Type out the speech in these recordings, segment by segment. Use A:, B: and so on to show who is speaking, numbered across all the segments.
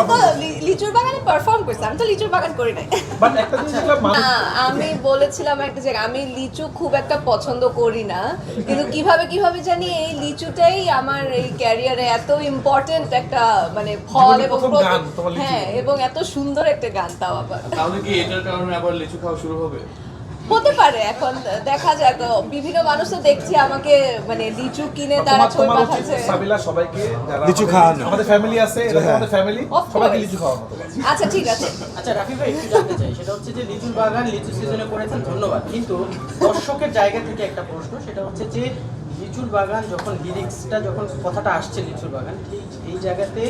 A: আমি তো লিচুর বাগানে পারফর্ম করছি আমি তো লিচুর বাগান করি নাই।
B: বাট একটা জিনিস দেখলাম মানুষ
A: না, আমি বলেছিলাম একটা জায়গায় আমি লিচু খুব একটা পছন্দ করি না। কিন্তু কীভাবে কীভাবে জানি এই লিচুটাই আমার এই ক্যারিয়ারে এত ইম্পর্টেন্ট একটা মানে ফল এবং। হ্যাঁ এবং এত সুন্দর একটা গান তাও আবার।
C: তাহলে কি এটার কারণে আবার লিচু খাওয়া শুরু হবে?
A: হতে পারে এখন দেখা যাক। বিভিন্ন মানুষ তো দেখছি আমাকে মানে লিচু কিনে তারা ছবি পাঠাচ্ছে।
B: সাবিলা সবাইকে যারা
D: লিচু খাওয়ানো।
B: আমাদের ফ্যামিলি আছে
D: হ্যাঁ।
B: আমাদের ফ্যামিলি সবাইকে লিচু খাওয়ানো
A: আচ্ছা ঠিক আছে।
E: আচ্ছা রাফি ভাই একটু জানতে চাই সেটা হচ্ছে যে লিচুর বাগান লিচু সিজনে করেছেন ধন্যবাদ। কিন্তু দর্শকের জায়গা থেকে একটা প্রশ্ন সেটা হচ্ছে যে লিচুর বাগান যখন লিরিক্সটা যখন কথাটা আসছে লিচুর বাগান, ঠিক এই জায়গাতে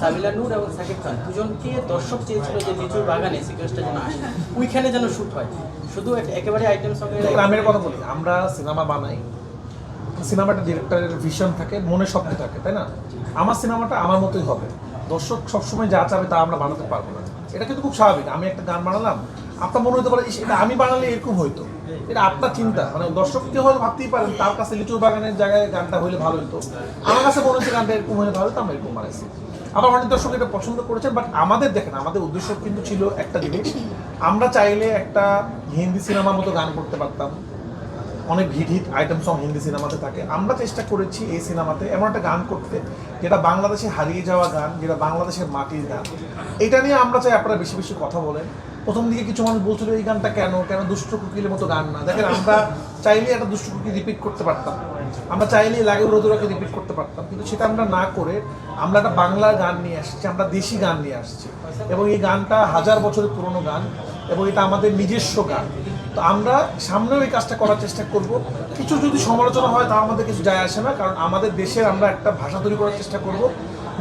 E: সাবিলা নূর এবং সাকিব খান দুজনকে দর্শক চেয়েছিল যে লিচুর বাগানে সিকোয়েন্সটা যেন আসে। ওইখানে যেন শ্যুট হয়। শুধু একেবারে আইটেম সঙ্গে
B: আমি কথা বলি। আমরা সিনেমা বানাই। সিনেমাটা ডিরেক্টরের ভিশন থাকে, মনে স্বপ্ন থাকে, তাই না? আমার সিনেমাটা আমার মতোই হবে। দর্শক সবসময় যা চাবে তা আমরা বানাতে পারব না। এটা কিন্তু খুব স্বাভাবিক। আমি একটা গান বানালাম আপনার মনে হতে পারে "ইস, এটা আমি বানালে এরকম হইতো। এটা আপনার চিন্তা। মানে দর্শক কেউ হয়তো ভাবতেই পারেন তার কাছে লিচুর বাগানের জায়গায় গানটা হইলে ভালো হতো আমার কাছে মনে হচ্ছে গানটা এরকম হলে ভালো হতো আমরা এরকম বানাইছি। আবার অনেক দর্শক এটা পছন্দ করেছেন বাট আমাদের দেখেন আমাদের উদ্দেশ্য কিন্তু ছিল একটা জিনিস। আমরা চাইলে একটা হিন্দি সিনেমার মতো গান করতে পারতাম। অনেক hit hit item song Hindi সিনেমাতে থাকে। আমরা চেষ্টা করেছি এই সিনেমাতে এমন একটা গান করতে, যেটা বাংলাদেশে হারিয়ে যাওয়া গান, যেটা বাংলাদেশের মাটির গান। এটা নিয়ে আমরা চাই আপনারা বেশি বেশি কথা বলেন। প্রথম দিকে কিছু মানুষ বলছিল, এই গানটা কেন? কেন দুষ্ট কুকিলের মতো গান না? দেখেন, আমরা চাইলে একটা দুষ্ট কুকি রিপিট করতে পারতাম। আমরা চাইলে লাগে রোদুরাকে রিপিট করতে পারতাম। কিন্তু সেটা আমরা না করে আমরা একটা বাংলা গান নিয়ে আসছি, আমরা দেশি গান নিয়ে আসছি। এবং এই গানটা হাজার বছরের পুরনো গান এবং এটা আমাদের নিজস্ব গান। তো আমরা সামনেও এই কাজটা করার চেষ্টা করব। কিছু যদি সমালোচনা হয় তা আমাদের কিছু যায় আসে না, কারণ আমাদের দেশের আমরা একটা ভাষা তৈরি করার চেষ্টা করব।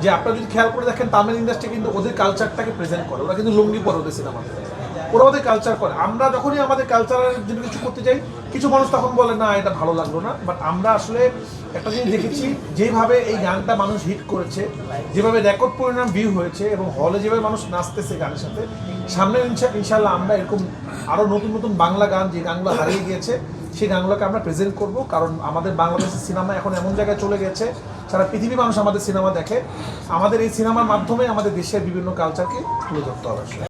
B: যে আপনারা যদি খেয়াল করে দেখেন, তামিল ইন্ডাস্ট্রি কিন্তু ওদের কালচারটাকে প্রেজেন্ট করে। ওরা কিন্তু লুঙ্গি পরে ওদের সিনেমাতে ওরা ওদের কালচার করে। আমরা যখনই আমাদের কালচারের জন্য কিছু করতে যাই, কিছু মানুষ তখন বলে, না, এটা ভালো লাগল না। বাট আমরা আসলে একটা জিনিস দেখেছি, যেভাবে এই গানটা মানুষ হিট করেছে, যেভাবে রেকর্ড পরিণাম ভিউ হয়েছে এবং হলে যেভাবে মানুষ নাচতেছে গানের সাথে, সামনে ইনশা- ইনশাল্লাহ আমরা এরকম আরও নতুন নতুন বাংলা গান, যে গানগুলো হারিয়ে গিয়েছে, সেই গানগুলোকে আমরা প্রেজেন্ট করব। কারণ আমাদের বাংলাদেশের সিনেমা এখন এমন জায়গায় চলে গেছে, সারা পৃথিবী মানুষ আমাদের সিনেমা দেখে। আমাদের এই সিনেমার মাধ্যমে আমাদের দেশের বিভিন্ন কালচারকে তুলে ধরতে হবে